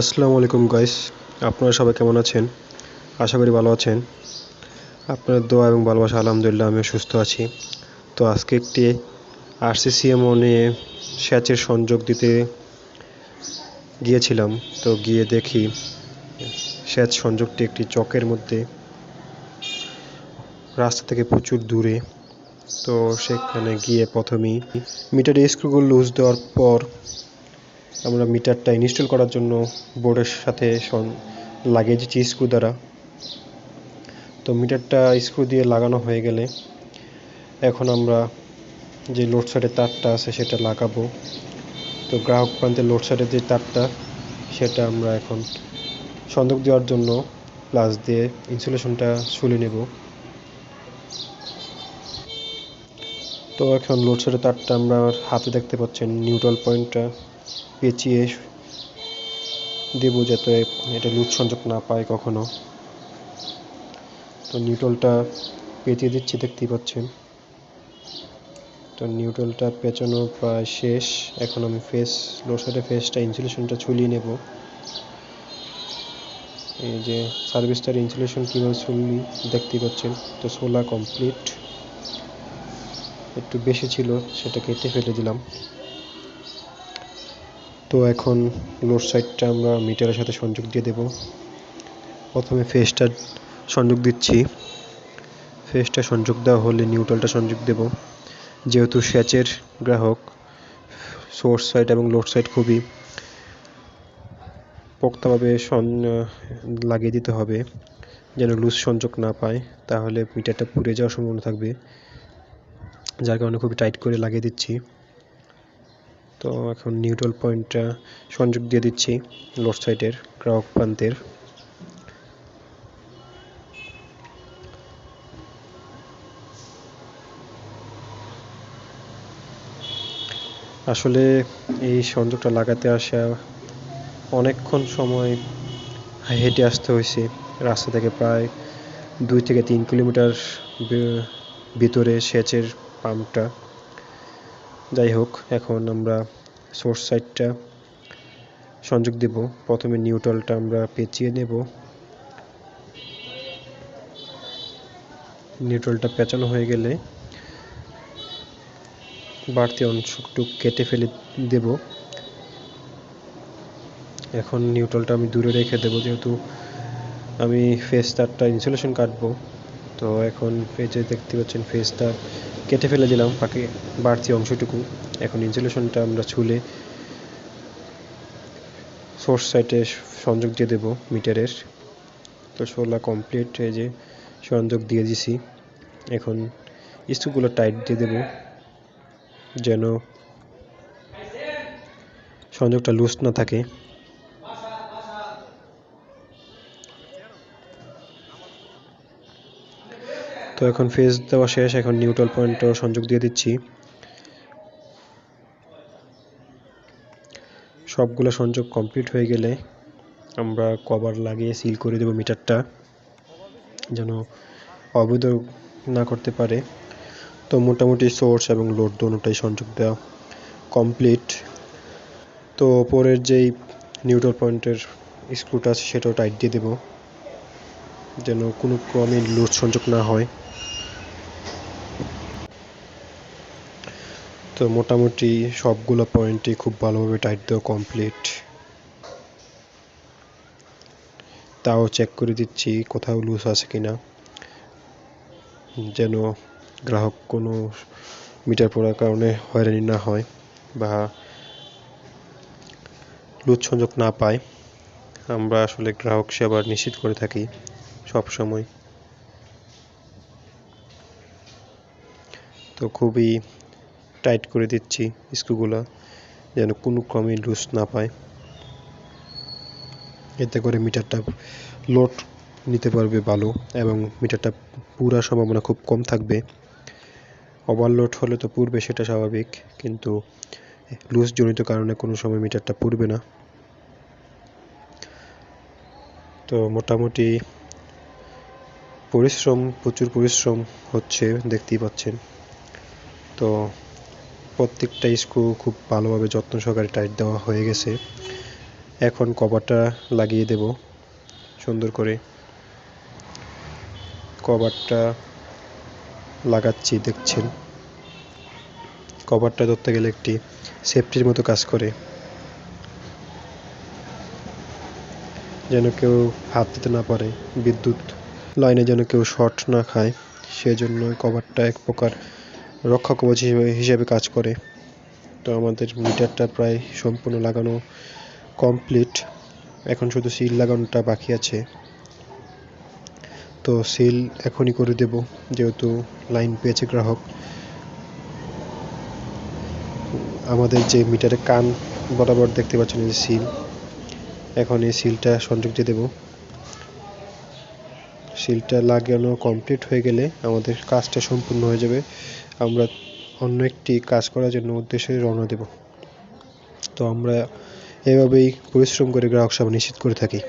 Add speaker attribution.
Speaker 1: আসসালামু আলাইকুম গাইস আপনারা সবাই কেমন আছেন? আশা করি ভালো আছেন। আপনার দোয়া এবং ভালোবাসা, আলহামদুলিল্লাহ আমিও সুস্থ আছি। তো আজকে একটি আরসিসিএমও নিয়ে সেচের সংযোগ দিতে গিয়েছিলাম। তো গিয়ে দেখি সেচ সংযোগটি একটি চকের মধ্যে রাস্তা থেকে প্রচুর দূরে। তো সেখানে গিয়ে প্রথমেই মিটারের স্ক্রুগুলো লুজ দেওয়ার পর আমরা মিটারটা ইনস্টল করার জন্য বোর্ডের সাথে লাগিয়ে দিচ্ছি স্ক্রু দ্বারা। তো মিটারটা স্ক্রু দিয়ে লাগানো হয়ে গেলে এখন আমরা যে লোড সাইডের তারটা আছে সেটা লাগাবো। তো গ্রাহক প্রান্তে লোড সাইডের যে তারটা, সেটা আমরা এখন সংযোগ দেওয়ার জন্য প্লাস দিয়ে ইনসুলেশনটা শুলে নেব। তো এখন লোড সাইডের তারটা আমরা হাতে দেখতে পাচ্ছেন নিউট্রাল পয়েন্টটা পেঁচিয়ে দেবো যাতে এটা লুজ সংযোগ না পায় কখনো। তো নিউট্রালটা পেঁচিয়ে দিচ্ছি, দেখতেই পাচ্ছেন। তো নিউট্রালটা পেঁচানো প্রায় শেষ। এখন আমি ফেস সাইডে ফেসটা ইনসুলেশনটা ছুলিয়ে নেব। এই যে সার্ভিসটার ইনসুলেশন কীভাবে ছুলি দেখতেই পাচ্ছেন। তো সোলা কমপ্লিট একটু বেশি ছিল সেটা কেটে ফেলে দিলাম। তো এখন লোড সাইডটা আমরা মিটারের সাথে সংযোগ দিয়ে দেব। প্রথমে ফেসটা সংযোগ দিচ্ছি। ফেসটা সংযোগ দেওয়া হলে নিউট্রালটা সংযোগ দেব। যেহেতু সেচের গ্রাহক সোর্স সাইড এবং লোড সাইড খুবই পোক্তভাবে লাগিয়ে দিতে হবে, যেন লুজ সংযোগ না পায়, তাহলে মিটারটা পুড়ে যাওয়ার সম্ভাবনা থাকবে। যার কারণে খুবই টাইট করে লাগিয়ে দিচ্ছি। তো এখন নিউট্রাল পয়েন্টটা সংযোগ দিয়ে দিচ্ছি লোড সাইডের গ্রাহক প্রান্তের। আসলে এই সংযোগটা লাগাতে আসা অনেকক্ষণ সময় হেঁটে আসতে হয়েছে। রাস্তা থেকে প্রায় দুই থেকে তিন কিলোমিটার ভিতরে সেচের পাম্পটা। যাই হোক, এখন আমরা সোর্স সাইডটা সংযোগ দেব। প্রথমে নিউট্রালটা আমরা পেঁচিয়ে নেব। নিউট্রালটা পেঁচানো হয়ে গেলে বাড়তি অংশটুকু কেটে ফেলে দেব। এখন নিউট্রালটা আমি দূরে রেখে দেব, যেহেতু আমি ফেস তারটা ইনসুলেশন কাটবো। তো এখন পেজে দেখতে পাচ্ছেন ফেসটা কেটে ফেলে দিলাম, বাকি বাড়তি অংশটুকু। এখন ইনসুলেশনটা আমরা ছুলে সোর্স সাইটে সংযোগ দিয়ে দেবো মিটারের তো সোলা কমপ্লিট এই যে সংযোগ দিয়ে দিছি। এখন স্ক্রুগুলো টাইট দিয়ে দেব, যেন সংযোগটা লুজ না থাকে। তো এখন ফেজ দেওয়া শেষ, এখন নিউট্রাল পয়েন্টও সংযোগ দিয়ে দিচ্ছি। সবগুলো সংযোগ কমপ্লিট হয়ে গেলে আমরা কভার লাগিয়ে সিল করে দেব মিটারটা যেন অবৈধ না করতে পারে। তো মোটামুটি সোর্স এবং লোড দোনোটাই সংযোগ দেওয়া কমপ্লিট তো ওপরের যেই নিউট্রাল পয়েন্টের স্ক্রুটা আছে, সেটাও টাইট দিয়ে দেব, যেন কোনো ক্রমে লোড সংযোগ না হয়। তো মোটামুটি সবগুলো পয়েন্টই খুব ভালোভাবে টাইট দেওয়া কমপ্লিট তাও চেক করে দিচ্ছি কোথাও লুজ আছে কিনা। যেন গ্রাহক কোনো মিটার পড়ার কারণে হয়রানি না হয় বা লুজ সংযোগ না পায়। আমরা আসলে গ্রাহক সেবা নিশ্চিত করে থাকি সব সময় তো খুবই টাইট করে দিচ্ছি স্ক্রুগুলো, যেন কোনো ক্রমে লুজ না পায়। এতে করে মিটারটা লোড নিতে পারবে ভালো এবং মিটারটা পুরার সম্ভাবনা খুব কম থাকবে। ওভারলোড হলে তো পুরবে সেটা স্বাভাবিক, কিন্তু লুজ জনিত কারণে কোনো সময় মিটারটা পুরবে না। তো মোটামুটি পরিশ্রম, প্রচুর পরিশ্রম হচ্ছে, দেখতেই পাচ্ছেন। তো প্রত্যেকটা স্ক্রু খুব ভালোভাবে যত্ন সহকারে টাইট দেওয়া হয়ে গেছে। এখন কভারটা লাগিয়ে দেব সুন্দর করে। কভারটা লাগাচ্ছি, দেখছেন? কভারটা ধরতে গেলে একটি সেফটির মতো কাজ করে। যেন কেউ হাত দিতে না পারে, বিদ্যুৎ লাইনে যেন কেউ শর্ট না খায়, সেজন্য কভারটা এক প্রকার রক্ষা কবচ হিসেবে কাজ করে। তো আমাদের মিটারটা প্রায় সম্পূর্ণ লাগানো কমপ্লিট এখন শুধু সিল লাগানোটা বাকি আছে। তো সিল এখনই করে দেব, যেহেতু লাইন পেয়েছে গ্রাহক। আমাদের যে মিটারে কান বরাবর দেখতে পাচ্ছেন যে সিল এখন এই সিলটা দিয়ে দেব। সিলটা লাগানো কমপ্লিট হয়ে গেলে আমাদের কাজটা সম্পূর্ণ হয়ে যাবে। আমরা অন্য একটি কাজ করার জন্য উদ্দেশ্যে রওনা দেব। তো আমরা এভাবেই পরিশ্রম করে গ্রাহক সেবা নিশ্চিত করে থাকি।